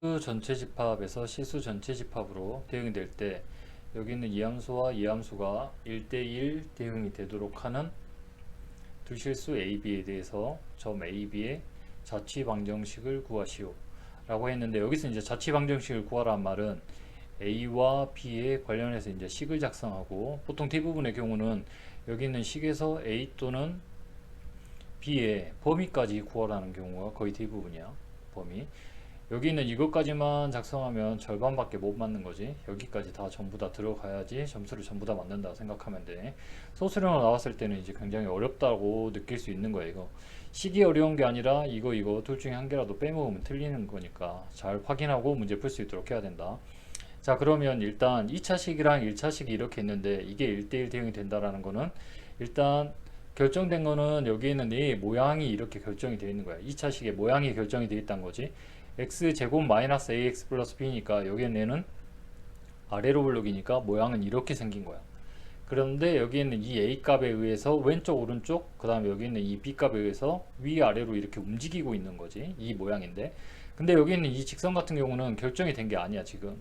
시수 전체 집합에서 시수 전체 집합으로 대응이 될 때 여기 있는 이 함수와 이 함수가 1대1 대응이 되도록 하는 두 실수 AB에 대해서 점 AB의 자취 방정식을 구하시오 라고 했는데 여기서 이제 자취 방정식을 구하라는 말은 A와 B에 관련해서 이제 식을 작성하고 보통 대부분의 경우는 여기 있는 식에서 A 또는 B의 범위까지 구하라는 경우가 거의 대부분이야 범위 여기 있는 이것까지만 작성하면 절반밖에 못 맞는 거지. 여기까지 다 전부 다 들어가야지 점수를 전부 다 맞는다 생각하면 돼. 소수령으로 나왔을 때는 이제 굉장히 어렵다고 느낄 수 있는 거예요 이거. 식이 어려운 게 아니라 이거 이거 둘 중에 한 개라도 빼먹으면 틀리는 거니까 잘 확인하고 문제 풀 수 있도록 해야 된다. 자 그러면 일단 2차식이랑 1차식이 이렇게 있는데 이게 1대1 대응이 된다라는 거는 일단 결정된 거는 여기 있는 이 모양이 이렇게 결정이 되어 있는 거야. 2차식의 모양이 결정이 되어 있다는 거지 x제곱 마이너스 ax 플러스 b니까 여기에 내는 아래로 블록이니까 모양은 이렇게 생긴 거야. 그런데 여기 있는 이 a 값에 의해서 왼쪽 오른쪽 그 다음에 여기 있는 이 b 값에 의해서 위아래로 이렇게 움직이고 있는 거지. 이 모양인데. 근데 여기 있는 이 직선 같은 경우는 결정이 된 게 아니야 지금.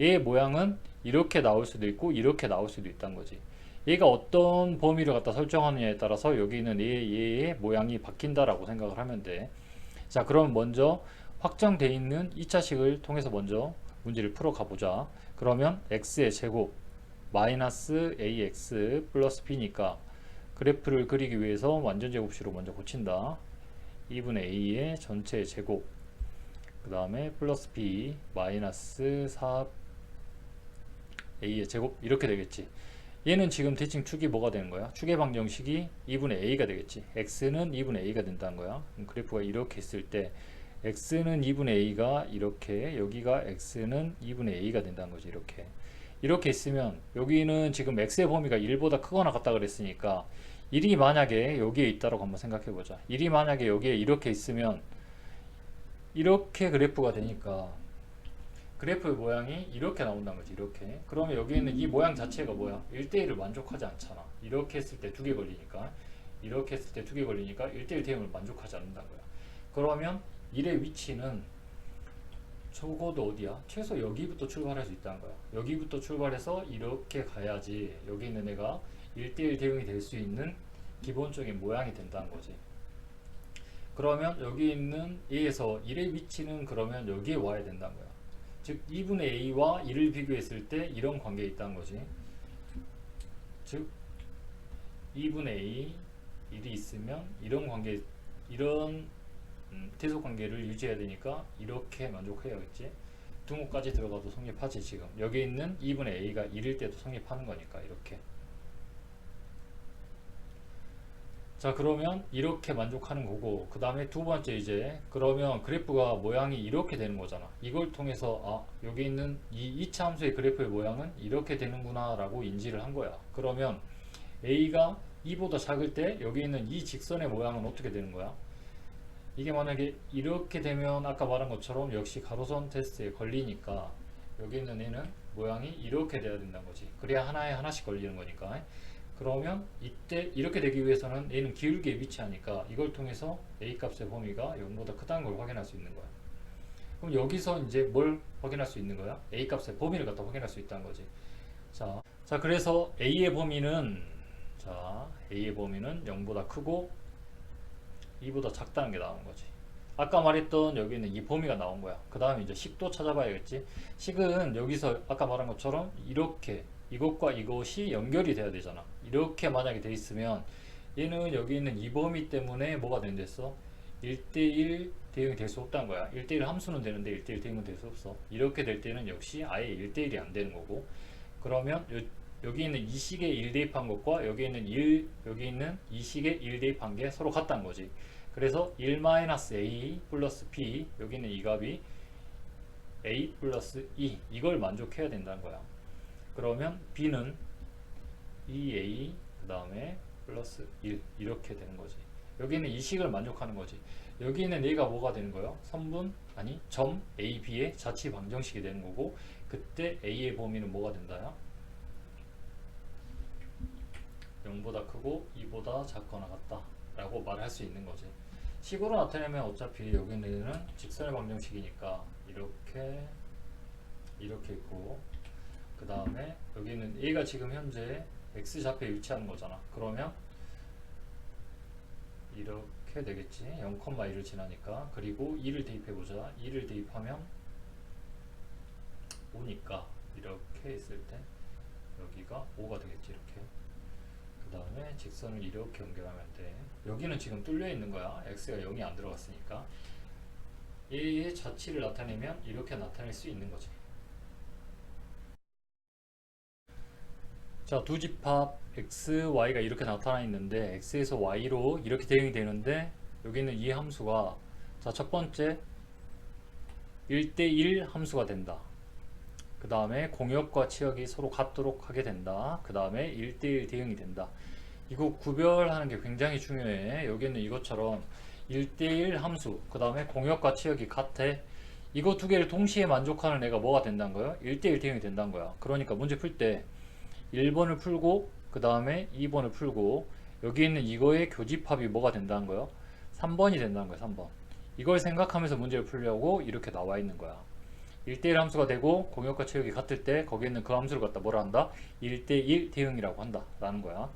얘의 모양은 이렇게 나올 수도 있고 이렇게 나올 수도 있다는 거지. 얘가 어떤 범위를 갖다 설정하느냐에 따라서 여기 있는 얘, 얘의 모양이 바뀐다라고 생각을 하면 돼자 그럼 먼저 확정돼 있는 2차식을 통해서 먼저 문제를 풀어 가보자. 그러면 x의 제곱 마이너스 ax 플러스 b니까 그래프를 그리기 위해서 완전 제곱식으로 먼저 고친다. 2분의 a의 전체 제곱 그 다음에 플러스 b 마이너스 4 a의 제곱 이렇게 되겠지. 얘는 지금 대칭 축이 뭐가 되는 거야? 축의 방정식이 2분의 a가 되겠지. x는 2분의 a가 된다는 거야. 그래프가 이렇게 있을 때 x는 2분의 a가 이렇게 여기가 x는 2분의 a가 된다는 거지 이렇게. 이렇게 있으면 여기는 지금 x의 범위가 1보다 크거나 같다 그랬으니까 1이 만약에 여기에 있다고 한번 생각해 보자. 1이 만약에 여기에 이렇게 있으면 이렇게 그래프가 되니까 그래프의 모양이 이렇게 나온다는 거지 이렇게. 그러면 여기 있는 이 모양 자체가 뭐야? 1대1을 만족하지 않잖아. 이렇게 했을 때 두 개 걸리니까. 이렇게 했을 때 두 개 걸리니까 1대1 대응을 만족하지 않는다는 거야. 그러면 1의 위치는 적어도 어디야? 최소 여기부터 출발할 수 있다는 거야. 여기부터 출발해서 이렇게 가야지 여기 있는 애가 1대1 대응이 될 수 있는 기본적인 모양이 된다는 거지. 그러면 여기 있는 A에서 1의 위치는 그러면 여기에 와야 된다는 거야. 즉 2분의 A와 1을 비교했을 때 이런 관계에 있다는 거지. 즉 2분의 A 1이 있으면 이런 관계 이런 음, 계속 관계를 유지해야 되니까 이렇게 만족해야겠지? 등호까지 들어가도 성립하지 지금. 여기 있는 2분의 a가 1일 때도 성립하는 거니까 이렇게. 자 그러면 이렇게 만족하는 거고 그 다음에 두 번째 이제 그러면 그래프가 모양이 이렇게 되는 거잖아. 이걸 통해서 아 여기 있는 이 2차 함수의 그래프의 모양은 이렇게 되는구나 라고 인지를 한 거야. 그러면 a가 2보다 작을 때 여기 있는 이 직선의 모양은 어떻게 되는 거야 이게 만약에 이렇게 되면 아까 말한 것처럼 역시 가로선 테스트에 걸리니까 여기 있는 애는 모양이 이렇게 돼야 된다는 거지. 그래야 하나에 하나씩 걸리는 거니까. 그러면 이때 이렇게 되기 위해서는 얘는 기울기에 위치하니까 이걸 통해서 a 값의 범위가 0보다 크다는 걸 확인할 수 있는 거야. 그럼 여기서 이제 뭘 확인할 수 있는 거야? a 값의 범위를 갖다 확인할 수 있다는 거지. 자, 자 그래서 a의 범위는 자 a의 범위는 0보다 크고 2보다 작다는 게 나오는 거지. 아까 말했던 여기는 이 범위가 나온 거야. 그 다음에 이제 식도 찾아봐야겠지. 식은 여기서 아까 말한 것처럼 이렇게 이것과 이것이 연결이 돼야 되잖아. 이렇게 만약에 돼 있으면 얘는 여기 있는 이 범위 때문에 뭐가 된댔어? 1대1 대응이 될 수 없다는 거야. 1대1 함수는 되는데 1대1 대응은 될 수 없어. 이렇게 될 때는 역시 아예 1대1이 안 되는 거고. 그러면 요, 여기 있는 이 식에 1 대입한 것과 여기 있는 1 여기 있는 이 식에 1 대입한 게 서로 같다는 거지. 그래서 1-a 플러스 b 여기 있는 이 값이 a 플러스 2 이걸 만족해야 된다는 거야. 그러면 b는 2a 그 다음에 플러스 1 이렇게 되는 거지. 여기는 이 식을 만족하는 거지. 여기는 얘가 뭐가 되는 거예요? 선분 아니 점 a, b의 자취 방정식이 되는 거고 그때 a의 범위는 뭐가 된다야? 0보다 크고 2보다 작거나 같다 라고 말할 수 있는 거지. 식으로 나타내면 어차피 여기는 직선의 방정식이니까 이렇게 이렇게 있고 그 다음에 여기는 얘가 지금 현재 x 좌표에 위치하는 거잖아. 그러면 이렇게 되겠지. 0,1을 지나니까. 그리고 2를 대입해 보자. 2를 대입하면 5니까. 이렇게 있을 때 여기가 5가 되겠지 이렇게 그 다음에 직선을 이렇게 연결하면 돼. 여기는 지금 뚫려 있는 거야. X가 0이 안 들어갔으니까. 얘의 자치를 나타내면 이렇게 나타낼 수 있는 거지. 자, 두 집합 x, y가 이렇게 나타나 있는데 x에서 y로 이렇게 대응이 되는데 여기는 이 함수가 자, 첫 번째 1대1 함수가 된다. 그 다음에 공역과 치역이 서로 같도록 하게 된다. 그 다음에 1대1 대응이 된다. 이거 구별하는 게 굉장히 중요해. 여기는 이것처럼 1대1 함수, 그 다음에 공역과 치역이 같아. 이거 두 개를 동시에 만족하는 애가 뭐가 된다는 거예요? 1대1 대응이 된다는 거야. 그러니까 문제 풀 때 1번을 풀고 그 다음에 2번을 풀고 여기 있는 이거의 교집합이 뭐가 된다는 거예요? 3번이 된다는 거예요. 3번. 이걸 생각하면서 문제를 풀려고 이렇게 나와 있는 거야. 1대1 함수가 되고 공역과 체육이 같을 때 거기에 있는 그 함수를 갖다 뭐라 한다? 1대1 대응이라고 한다. 라는 거야.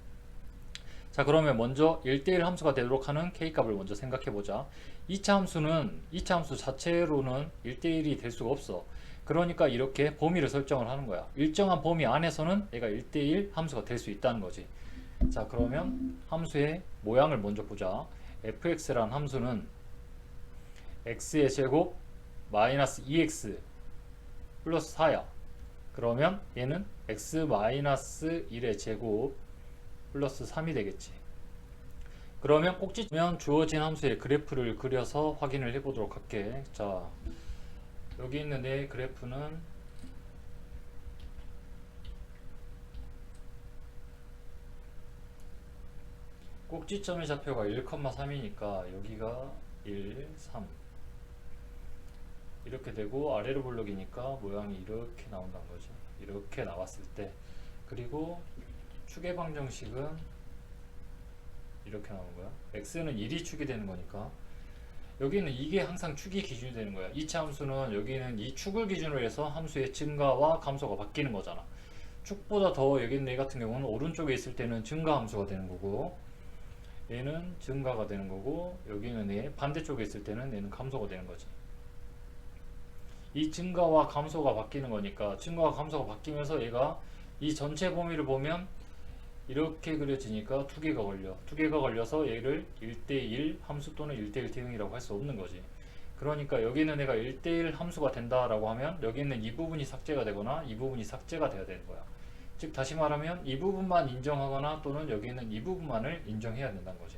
자 그러면 먼저 1대1 함수가 되도록 하는 k값을 먼저 생각해 보자 2차 함수는 2차 함수 자체로는 1대1이 될 수가 없어 그러니까 이렇게 범위를 설정을 하는 거야 일정한 범위 안에서는 얘가 1대1 함수가 될 수 있다는 거지 자 그러면 함수의 모양을 먼저 보자 fx라는 함수는 x의 제곱 마이너스 2x 플러스 4야 그러면 얘는 x 마이너스 1의 제곱 플러스 3이 되겠지. 그러면 꼭지면 주어진 함수의 그래프를 그려서 확인을 해보도록 할게. 자, 여기 있는 내 그래프는 꼭지점의 좌표가 1,3이니까 여기가 1, 3 이렇게 되고 아래로 볼록이니까 모양이 이렇게 나온다는 거죠. 이렇게 나왔을 때 그리고 축의 방정식은 이렇게 나오는 거야. x는 1이 축이 되는 거니까 여기는 이게 항상 축이 기준이 되는 거야. 2차 함수는 여기는 이 축을 기준으로 해서 함수의 증가와 감소가 바뀌는 거잖아. 축보다 더 여기 있는 얘 같은 경우는 오른쪽에 있을 때는 증가 함수가 되는 거고 얘는 증가가 되는 거고 여기는 얘 반대쪽에 있을 때는 얘는 감소가 되는 거지. 이 증가와 감소가 바뀌는 거니까 증가와 감소가 바뀌면서 얘가 이 전체 범위를 보면 이렇게 그려지니까 두 개가 걸려. 두 개가 걸려서 얘를 1대1 함수 또는 1대1 대응이라고 할 수 없는 거지. 그러니까 여기는 내가 1대1 함수가 된다 라고 하면 여기 있는 이 부분이 삭제가 되거나 이 부분이 삭제가 돼야 되는 거야. 즉 다시 말하면 이 부분만 인정하거나 또는 여기 있는 이 부분만을 인정해야 된다는 거지.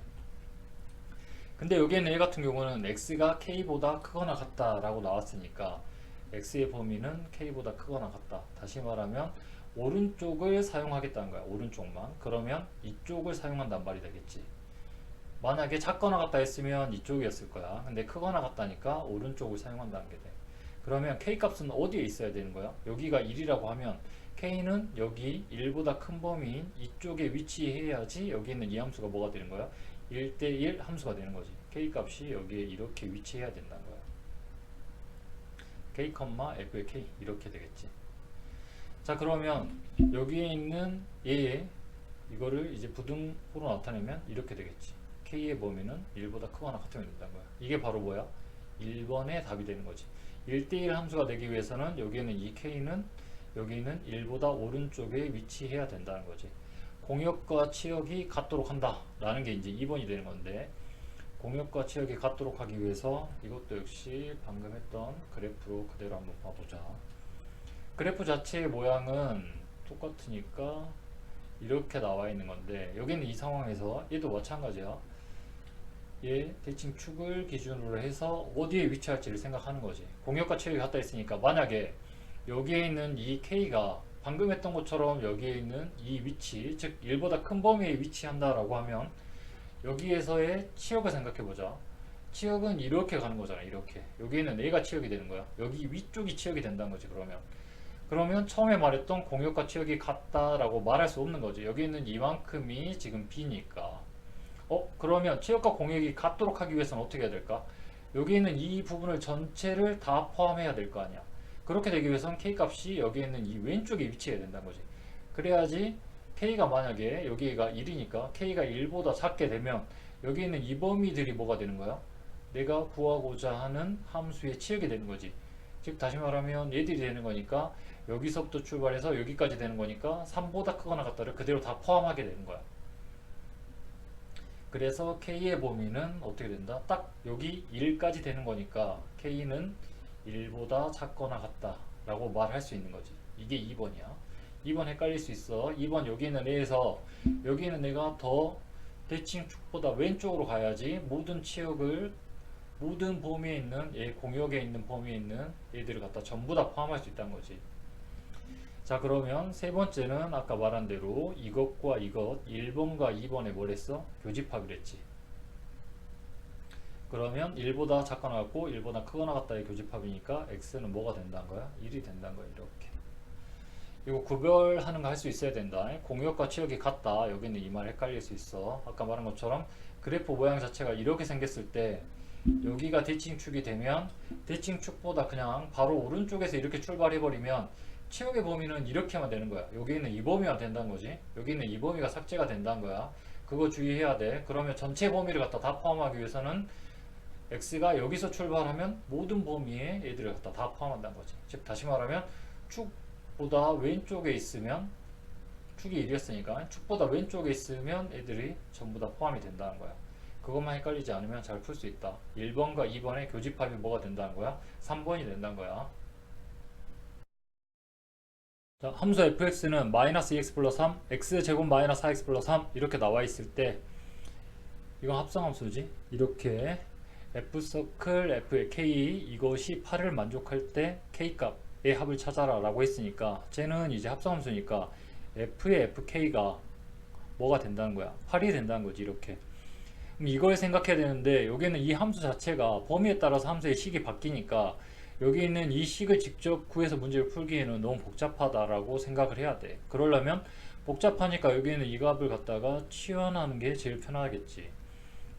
근데 여기에는 얘 같은 경우는 x가 k보다 크거나 같다 라고 나왔으니까 x의 범위는 k보다 크거나 같다. 다시 말하면 오른쪽을 사용하겠다는 거야. 오른쪽만. 그러면 이쪽을 사용한단 말이 되겠지. 만약에 작거나 같다 했으면 이쪽이었을 거야. 근데 크거나 같다니까 오른쪽을 사용한다는 게 돼. 그러면 k 값은 어디에 있어야 되는 거야? 여기가 1이라고 하면 k는 여기 1보다 큰 범위인 이쪽에 위치해야지 여기 있는 이 함수가 뭐가 되는 거야? 1대1 함수가 되는 거지. k 값이 여기에 이렇게 위치해야 된다는 거야. K, f의 k 이렇게 되겠지. 자 그러면 여기에 있는 얘 이거를 이제 부등호로 나타내면 이렇게 되겠지 k의 범위는 1보다 크거나 같으면 된다는 거야 이게 바로 뭐야? 1번의 답이 되는 거지 1대1 함수가 되기 위해서는 여기에는 이 k는 여기는 1보다 오른쪽에 위치해야 된다는 거지 공역과 치역이 같도록 한다 라는 게 이제 2번이 되는 건데 공역과 치역이 같도록 하기 위해서 이것도 역시 방금 했던 그래프로 그대로 한번 봐보자. 그래프 자체의 모양은 똑같으니까 이렇게 나와 있는 건데 여기는 이 상황에서 얘도 마찬가지야. 얘 대칭 축을 기준으로 해서 어디에 위치할지를 생각하는 거지. 공역과 체력이 같다 했으니까 만약에 여기에 있는 이 K가 방금 했던 것처럼 여기에 있는 이 위치 즉 1보다 큰 범위에 위치한다 라고 하면 여기에서의 치역을 생각해 보자 치역은 이렇게 가는 거잖아 이렇게 여기에는 얘가 치역이 되는 거야 여기 위쪽이 치역이 된다는 거지 그러면 그러면 처음에 말했던 공역과 치역이 같다라고 말할 수 없는 거죠. 여기 있는 이만큼이 지금 B니까. 어? 그러면 치역과 공역이 같도록 하기 위해서는 어떻게 해야 될까? 여기 있는 이 부분을 전체를 다 포함해야 될 거 아니야. 그렇게 되기 위해선 k 값이 여기 있는 이 왼쪽에 위치해야 된다는 거지. 그래야지 k가 만약에 여기가 1이니까 k가 1보다 작게 되면 여기 있는 이 범위들이 뭐가 되는 거야? 내가 구하고자 하는 함수의 치역이 되는 거지. 즉 다시 말하면 얘들이 되는 거니까 여기서부터 출발해서 여기까지 되는 거니까 3보다 크거나 같다를 그대로 다 포함하게 되는 거야. 그래서 k의 범위는 어떻게 된다? 딱 여기 1까지 되는 거니까 k는 1보다 작거나 같다 라고 말할 수 있는 거지. 이게 2번이야. 2번 헷갈릴 수 있어. 2번 여기 있는 애에서 여기 있는 애가 더 대칭 축보다 왼쪽으로 가야지 모든 치역을 모든 범위에 있는 얘 공역에 있는 범위에 있는 얘들을 갖다 전부 다 포함할 수 있다는 거지. 자 그러면 세 번째는 아까 말한 대로 이것과 이것 1번과 2번에 뭘 했어? 교집합이랬지. 그러면 1보다 작거나 같고 1보다 크거나 같다의 교집합이니까 x는 뭐가 된다는 거야? 1이 된다는 거야 이렇게. 이거 구별하는 거 할 수 있어야 된다. 공역과 치역이 같다. 여기는 이 말 헷갈릴 수 있어. 아까 말한 것처럼 그래프 모양 자체가 이렇게 생겼을 때 여기가 대칭축이 되면 대칭축보다 그냥 바로 오른쪽에서 이렇게 출발해 버리면 치역의 범위는 이렇게만 되는 거야. 여기 있는 이 범위가 된다는 거지. 여기 있는 이 범위가 삭제가 된다는 거야. 그거 주의해야 돼. 그러면 전체 범위를 갖다 다 포함하기 위해서는 x가 여기서 출발하면 모든 범위에 얘들을 갖다 다 포함한다는 거지. 즉 다시 말하면 축 보다 왼쪽에 있으면 축이 1이었으니까 축보다 왼쪽에 있으면 애들이 전부 다 포함이 된다는 거야. 그것만 헷갈리지 않으면 잘 풀 수 있다. 1번과 2번의 교집합이 뭐가 된다는 거야? 3번이 된다는 거야. 자, 함수 fx는 마이너스 2x 플러스 3, x제곱 마이너스 4x 플러스 3 이렇게 나와 있을 때 이건 합성함수지. 이렇게 f서클 f의 k 이것이 8을 만족할 때 k 값 의 합을 찾아라 라고 했으니까 쟤는 이제 합성함수니까 f의 fk가 뭐가 된다는 거야? 8이 된다는 거지 이렇게. 그럼 이걸 생각해야 되는데 여기는 이 함수 자체가 범위에 따라서 함수의 식이 바뀌니까 여기 있는 이 식을 직접 구해서 문제를 풀기에는 너무 복잡하다라고 생각을 해야 돼. 그러려면 복잡하니까 여기 있는 이 값을 갖다가 치환하는 게 제일 편하겠지.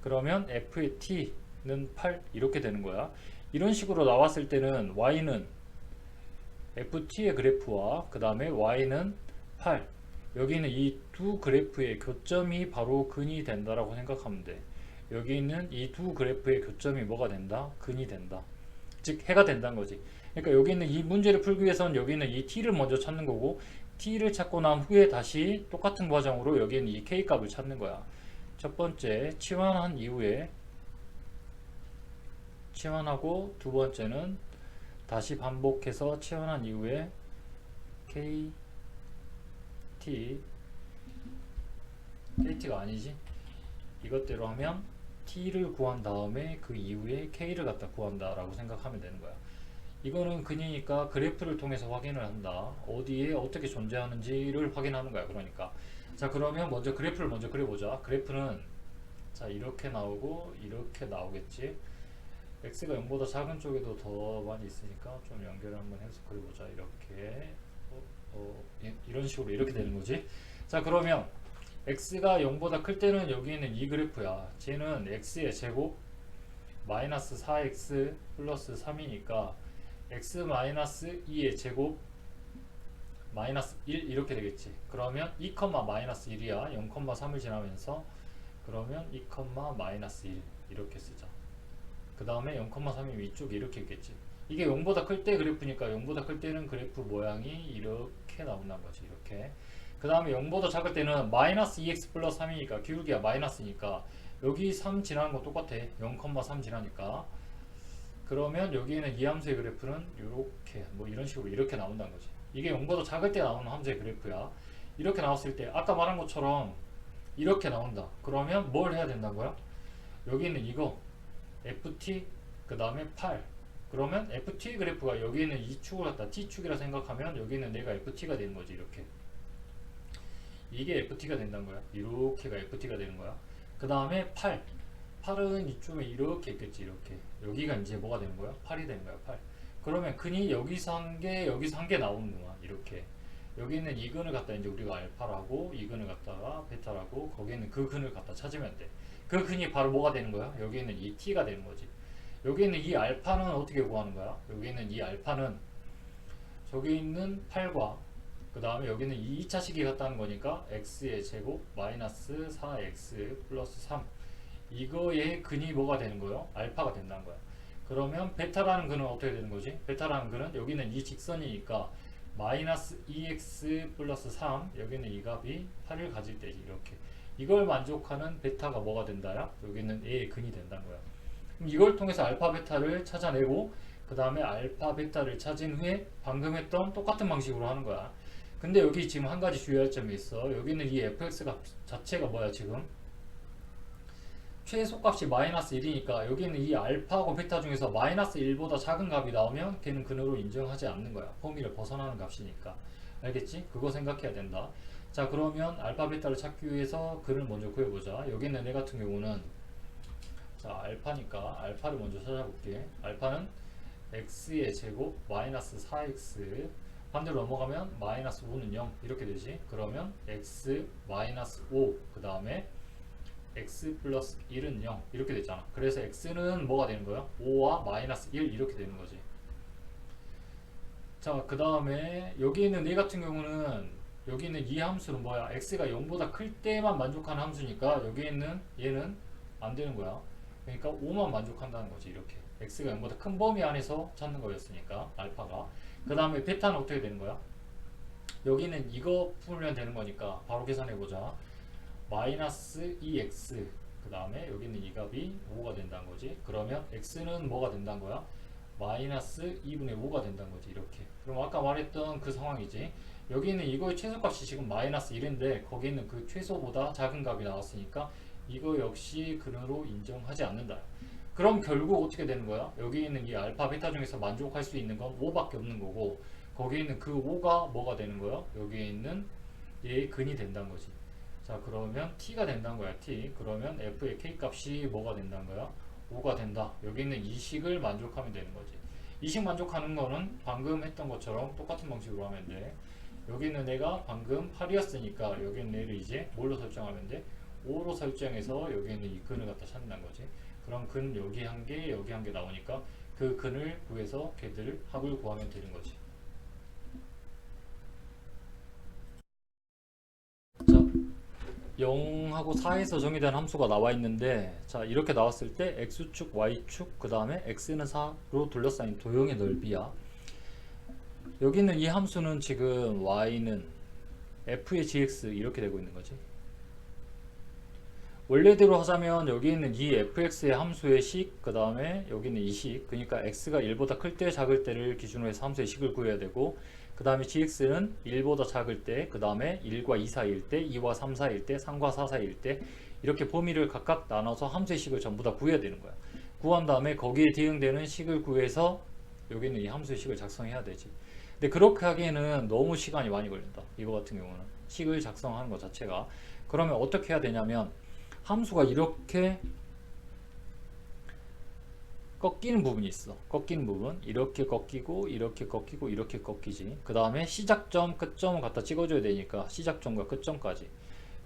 그러면 f의 t는 8 이렇게 되는 거야. 이런 식으로 나왔을 때는 y는 ft의 그래프와 그 다음에 y는 8 여기는 이 두 그래프의 교점이 바로 근이 된다라고 생각하면 돼. 여기 있는 이 두 그래프의 교점이 뭐가 된다? 근이 된다. 즉 해가 된다는 거지. 그러니까 여기 있는 이 문제를 풀기 위해서는 여기 있는 이 t를 먼저 찾는 거고 t를 찾고 난 후에 다시 똑같은 과정으로 여기 있는 이 k 값을 찾는 거야. 첫 번째 치환한 이후에 치환하고 두 번째는 다시 반복해서 치환한 이후에 k t kt가 아니지? 이것대로 하면 t를 구한 다음에 그 이후에 k를 갖다 구한다 라고 생각하면 되는 거야. 이거는 근이니까 그래프를 통해서 확인을 한다. 어디에 어떻게 존재하는지를 확인하는 거야 그러니까. 자 그러면 먼저 그래프를 먼저 그려보자. 그래프는 자 이렇게 나오고 이렇게 나오겠지 x가 0보다 작은 쪽에도 더 많이 있으니까 좀 연결을 한번 해서 그려보자. 이렇게. 어, 어, 예, 이런 식으로 이렇게 되는 거지. 자 그러면 x가 0보다 클 때는 여기 있는 이 그래프야. 쟤는 x의 제곱 마이너스 4x 플러스 3이니까 x 마이너스 2의 제곱 마이너스 1 이렇게 되겠지. 그러면 2, 마이너스 1이야. 0,3을 지나면서 그러면 2, 마이너스 1 이렇게 쓰자 그 다음에 0,3이면 이쪽에 이렇게 있겠지. 이게 0보다 클 때 그래프니까 0보다 클 때는 그래프 모양이 이렇게 나온다는 거지 이렇게. 그 다음에 0보다 작을 때는 마이너스 2x 플러스 3이니까 기울기가 마이너스니까 여기 3 지나는 거 똑같아. 0,3 지나니까. 그러면 여기에는 이 함수의 그래프는 이렇게 뭐 이런 식으로 이렇게 나온다는 거지. 이게 0보다 작을 때 나오는 함수의 그래프야. 이렇게 나왔을 때 아까 말한 것처럼 이렇게 나온다. 그러면 뭘 해야 된다고요? 여기 있는 이거 ft 그 다음에 8 그러면 ft 그래프가 여기 있는 이 축을 갖다. T축이라 생각하면 여기 있는 내가 ft가 되는 거지 이렇게. 이게 ft가 된다는 거야. 이렇게가 ft가 되는 거야. 그 다음에 8 8은 이쪽에 이렇게 있겠지 이렇게. 여기가 이제 뭐가 되는 거야? 8이 되는 거야 8 그러면 근이 여기서 한개 여기서 한 개 나오는구나 이렇게. 여기 있는 이 근을 갖다 이제 우리가 알파라고 이 근을 갖다가 베타라고 거기 있는 그 근을 갖다 찾으면 돼 그 근이 바로 뭐가 되는 거야 여기 있는 이 t가 되는 거지 여기 있는 이 알파는 어떻게 구하는 거야? 여기 있는 이 알파는 저기 있는 8과 그 다음에 여기는 2차 식이 같다는 거니까 x의 제곱 마이너스 4x 플러스 3 이거의 근이 뭐가 되는 거예요? 알파가 된다는 거야. 그러면 베타라는 근은 어떻게 되는 거지? 베타라는 근은 여기는 이 직선이니까 마이너스 2x 플러스 3 여기는 이 값이 8을 가질 때지 이렇게 이걸 만족하는 베타가 뭐가 된다야? 여기는 a의 근이 된다는 거야. 그럼 이걸 통해서 알파 베타를 찾아내고 그 다음에 알파 베타를 찾은 후에 방금 했던 똑같은 방식으로 하는 거야. 근데 여기 지금 한 가지 주의할 점이 있어. 여기는 이 fx 값 자체가 뭐야 지금? 최소값이 마이너스 1이니까 여기는 이 알파하고 베타 중에서 마이너스 1보다 작은 값이 나오면 걔는 근으로 인정하지 않는 거야. 범위를 벗어나는 값이니까. 알겠지? 그거 생각해야 된다. 자 그러면 알파 베타를 찾기 위해서 근을 먼저 구해보자. 여기 있는 애 같은 경우는 자 알파니까 알파를 먼저 찾아볼게. 알파는 x의 제곱 마이너스 4x 반대로 넘어가면 마이너스 5는 0 이렇게 되지. 그러면 x 마이너스 5 그 다음에 x 플러스 1은 0 이렇게 됐잖아 그래서 x는 뭐가 되는 거야? 5와 마이너스 1 이렇게 되는 거지 자 그 다음에 여기 있는 얘 같은 경우는 여기 있는 이 함수는 뭐야? x가 0보다 클 때만 만족하는 함수니까 여기 있는 얘는 안 되는 거야. 그러니까 5만 만족한다는 거지 이렇게. x가 0보다 큰 범위 안에서 찾는 거였으니까 알파가. 그 다음에 베타는 어떻게 되는 거야? 여기는 이거 풀면 되는 거니까 바로 계산해 보자. 마이너스 2x 그 다음에 여기는 이 값이 5가 된다는 거지. 그러면 x는 뭐가 된다는 거야? 마이너스 2분의 5가 된다는 거지 이렇게. 그럼 아까 말했던 그 상황이지 여기는 이거의 최소값이 지금 마이너스 1인데 거기 있는 그 최소보다 작은 값이 나왔으니까 이거 역시 근으로 인정하지 않는다. 그럼 결국 어떻게 되는 거야? 여기 있는 이 알파 베타 중에서 만족할 수 있는 건 5밖에 없는 거고 거기 있는 그 5가 뭐가 되는 거야? 여기에 있는 얘의 근이 된다는 거지. 자 그러면 t가 된다는 거야 t. 그러면 f의 k 값이 뭐가 된다는 거야? 5가 된다. 여기 있는 이 식을 만족하면 되는 거지. 이 식 만족하는 거는 방금 했던 것처럼 똑같은 방식으로 하면 돼 여기 있는 애가 방금 8이었으니까 여기 있는 애를 이제 뭘로 설정하면 돼? 5로 설정해서 여기 있는 이 근을 갖다 찾는다는 거지. 그럼 근 여기 한 개 여기 한 개 나오니까 그 근을 구해서 걔들 합을 구하면 되는 거지. 자 0하고 4에서 정의된 함수가 나와 있는데 자 이렇게 나왔을 때 x축 y축 그 다음에 x는 4로 둘러싸인 도형의 넓이야 여기 있는 이 함수는 지금 y는 f의 gx 이렇게 되고 있는 거지 원래대로 하자면 여기 있는 이 fx의 함수의 식, 그 다음에 여기 있는 이 식, 그러니까 x가 1보다 클 때, 작을 때를 기준으로 해서 함수의 식을 구해야 되고, 그 다음에 gx는 1보다 작을 때, 그 다음에 1과 2 사이일 때, 2와 3 사이일 때, 3과 4 사이일 때, 이렇게 범위를 각각 나눠서 함수의 식을 전부 다 구해야 되는 거야. 구한 다음에 거기에 대응되는 식을 구해서 여기 있는 이 함수의 식을 작성해야 되지. 근데 그렇게 하기에는 너무 시간이 많이 걸린다. 이거 같은 경우는. 식을 작성하는 것 자체가. 그러면 어떻게 해야 되냐면, 함수가 이렇게 꺾이는 부분이 있어. 꺾이는 부분. 이렇게 꺾이고, 이렇게 꺾이고, 이렇게 꺾이지. 그 다음에 시작점, 끝점을 갖다 찍어줘야 되니까 시작점과 끝점까지.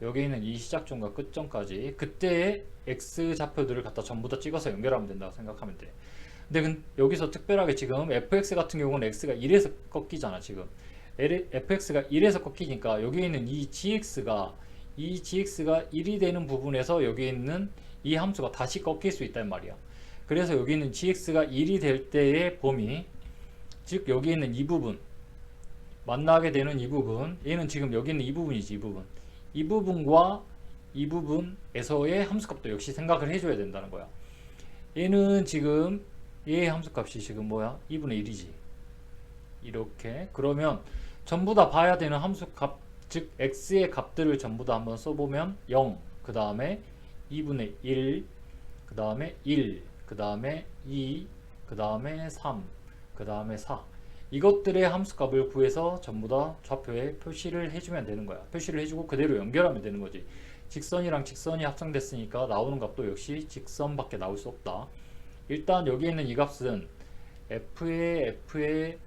여기 있는 이 시작점과 끝점까지. 그때의 x 좌표들을 갖다 전부 다 찍어서 연결하면 된다고 생각하면 돼. 근데 근- 여기서 특별하게 지금 fx 같은 경우는 x가 1에서 꺾이잖아, 지금. Fx가 1에서 꺾이니까 여기 있는 이 gx가 이 gx가 1이 되는 부분에서 여기 있는 이 함수가 다시 꺾일 수 있단 말이야. 그래서 여기 있는 gx가 1이 될 때의 범위, 즉 여기 있는 이 부분, 만나게 되는 이 부분, 얘는 지금 여기 있는 이 부분이지, 이 부분. 이 부분과 이 부분에서의 함수값도 역시 생각을 해줘야 된다는 거야. 얘는 지금 얘의 함수값이 지금 뭐야? 2분의 1이지. 이렇게. 그러면 전부 다 봐야 되는 함수값 즉 x의 값들을 전부 다 한번 써보면 0, 그 다음에 2분의 1, 그 다음에 1, 그 다음에 2, 그 다음에 3, 그 다음에 4 이것들의 함수값을 구해서 전부 다 좌표에 표시를 해주면 되는 거야 표시를 해주고 그대로 연결하면 되는 거지 직선이랑 직선이 합성됐으니까 나오는 값도 역시 직선밖에 나올 수 없다 일단 여기 있는 이 값은 f의 f의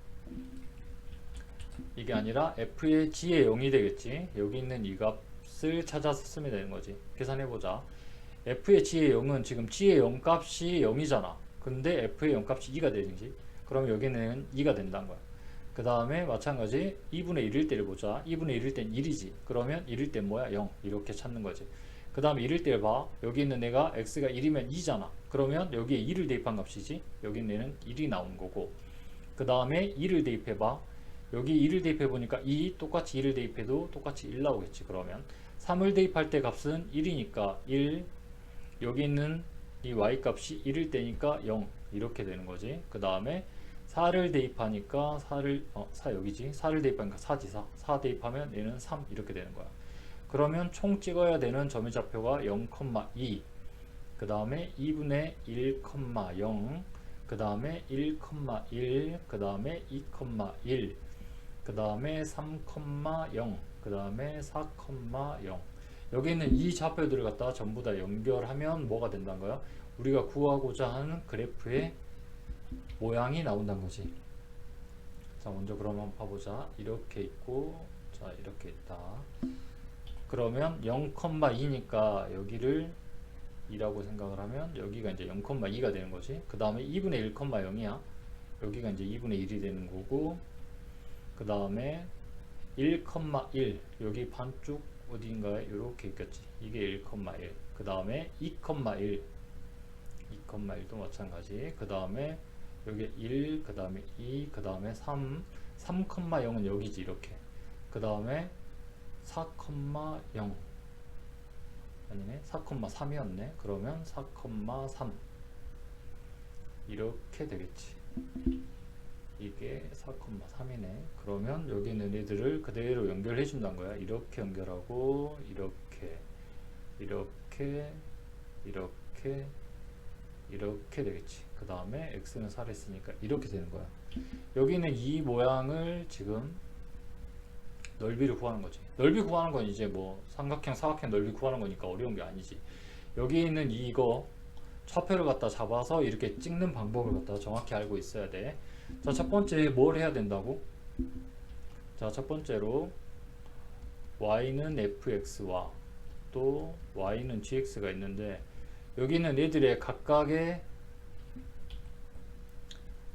이게 아니라 f의 g의 0이 되겠지 여기 있는 이 값을 찾아서 쓰면 되는 거지 계산해 보자 f의 g의 0은 지금 g의 0 값이 0이잖아 근데 f의 0 값이 2가 되는지 그럼 여기는 2가 된다는 거야. 그 다음에 마찬가지 2분의 1일 때를 보자. 2분의 1일 땐 1이지. 그러면 1일 땐 뭐야? 0. 이렇게 찾는 거지. 그 다음에 1일 때를 봐. 여기 있는 애가 x가 1이면 2잖아. 그러면 여기에 2를 대입한 값이지. 여기 있는 애는 1이 나온 거고. 그 다음에 2를 대입해 봐. 여기 2를 대입해 보니까 2 똑같이 2를 대입해도 똑같이 1 나오겠지. 그러면 3을 대입할 때 값은 1이니까 1 여기 있는 이 y 값이 1일 때니까 0 이렇게 되는 거지. 그 다음에 4를 대입하니까 4를 어, 4 여기지. 4를 대입하니까 4지 4. 4 대입하면 얘는 3 이렇게 되는 거야. 그러면 총 찍어야 되는 점의 좌표가 0,2. 그 다음에 2분의 1,0. 그 다음에 1,1. 그 다음에 2,1. 그 다음에 3,0. 그 다음에 4,0. 여기 있는 이 좌표들을 갖다 전부 다 연결하면 뭐가 된다는 거야? 우리가 구하고자 하는 그래프의 모양이 나온다는 거지. 자, 먼저 그럼 한번 봐보자. 이렇게 있고, 자, 이렇게 있다. 그러면 0,2니까 여기를 2라고 생각을 하면 여기가 이제 0,2가 되는 거지. 그 다음에 2분의 1,0이야. 여기가 이제 2분의 1이 되는 거고, 그 다음에 1,1 여기 반쪽 어딘가에 이렇게 있겠지. 이게 1,1. 그 다음에 2,1 2,1도 마찬가지. 그 다음에 여기 1, 그 다음에 2, 그 다음에 3, 3,0은 여기지 이렇게. 그 다음에 4,0 아니네 4,3이었네. 그러면 4,3 이렇게 되겠지. 이게 4,3이네. 그러면 여기 있는 애들을 그대로 연결해 준다는 거야. 이렇게 연결하고 이렇게 이렇게 이렇게 이렇게 되겠지. 그 다음에 x는 4를 했으니까 이렇게 되는 거야. 여기는 이 모양을 지금 넓이를 구하는 거지. 넓이 구하는 건 이제 뭐 삼각형, 사각형 넓이 구하는 거니까 어려운 게 아니지. 여기 있는 이거 좌표를 갖다 잡아서 이렇게 찍는 방법을 갖다 정확히 알고 있어야 돼. 자, 첫 번째 뭘 해야 된다고? 자, 첫 번째로 y는 fx와 또 y는 gx가 있는데 여기 있는 얘들의 각각의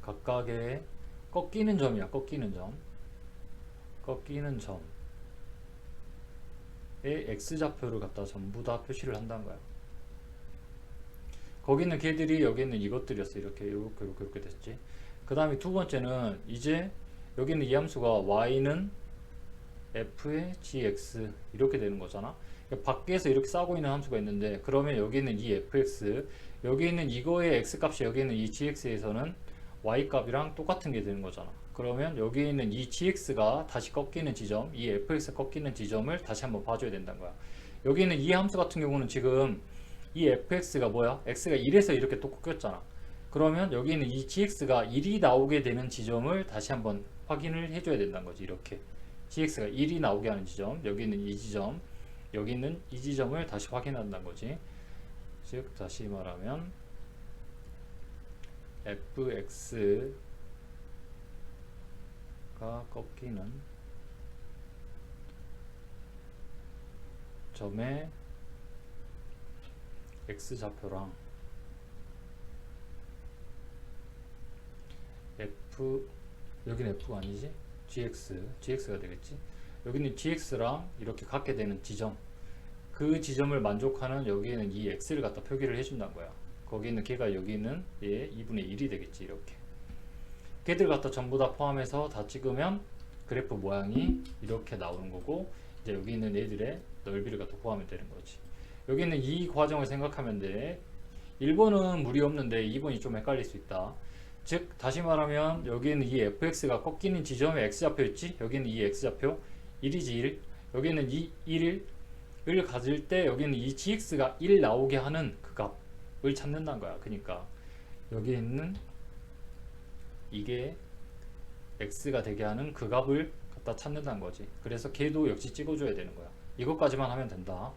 각각의 꺾이는 점이야. 꺾이는 점. 꺾이는 점에 x좌표를 갖다 전부 다 표시를 한다는 거야. 거기 있는 걔들이 여기 있는 이것들이었어. 이렇게 이렇게 이렇게 이렇게 됐지. 그 다음에 두 번째는 이제 여기 있는 이 함수가 y는 f의 gx 이렇게 되는 거잖아. 그러니까 밖에서 이렇게 싸고 있는 함수가 있는데 그러면 여기 있는 이 fx 여기 있는 이거의 x 값이 여기 있는 이 gx에서는 y 값이랑 똑같은 게 되는 거잖아. 그러면 여기 있는 이 gx가 다시 꺾이는 지점, 이 fx 꺾이는 지점을 다시 한번 봐줘야 된다는 거야. 여기 있는 이 함수 같은 경우는 지금 이 fx가 뭐야? x가 1에서 이렇게 또 꺾였잖아. 그러면 여기 있는 이 gx가 1이 나오게 되는 지점을 다시 한번 확인을 해줘야 된다는 거지. 이렇게 gx가 1이 나오게 하는 지점, 여기 있는 이 지점, 여기 있는 이 지점을 다시 확인한다는 거지. 즉 다시 말하면 fx 가 꺾이는 점의 x좌표랑 f 여기는 f가 아니지? Gx gx가 되겠지? 여기는 gx랑 이렇게 갖게 되는 지점. 그 지점을 만족하는 여기에는 이 x를 갖다 표기를 해준다는 거야. 거기 있는 걔가 여기 있는 얘 2분의 1이 되겠지 이렇게 걔들 갖다 전부 다 포함해서 다 찍으면 그래프 모양이 이렇게 나오는 거고 이제 여기 있는 애들의 넓이를 갖다 구하면 되는 거지. 여기 있는 이 과정을 생각하면 돼. 1번은 무리 없는데 2번이 좀 헷갈릴 수 있다. 즉 다시 말하면 여기는 이 fx가 꺾이는 지점의 x좌표 있지? 여기는 이 x좌표 1이지 1 여기는 이 1을 가질 때 여기는 이 gx가 1 나오게 하는 그 값을 찾는다는 거야. 그러니까 여기 있는 이게 x가 되게 하는 그 값을 갖다 찾는다는 거지. 그래서 걔도 역시 찍어줘야 되는 거야. 이것까지만 하면 된다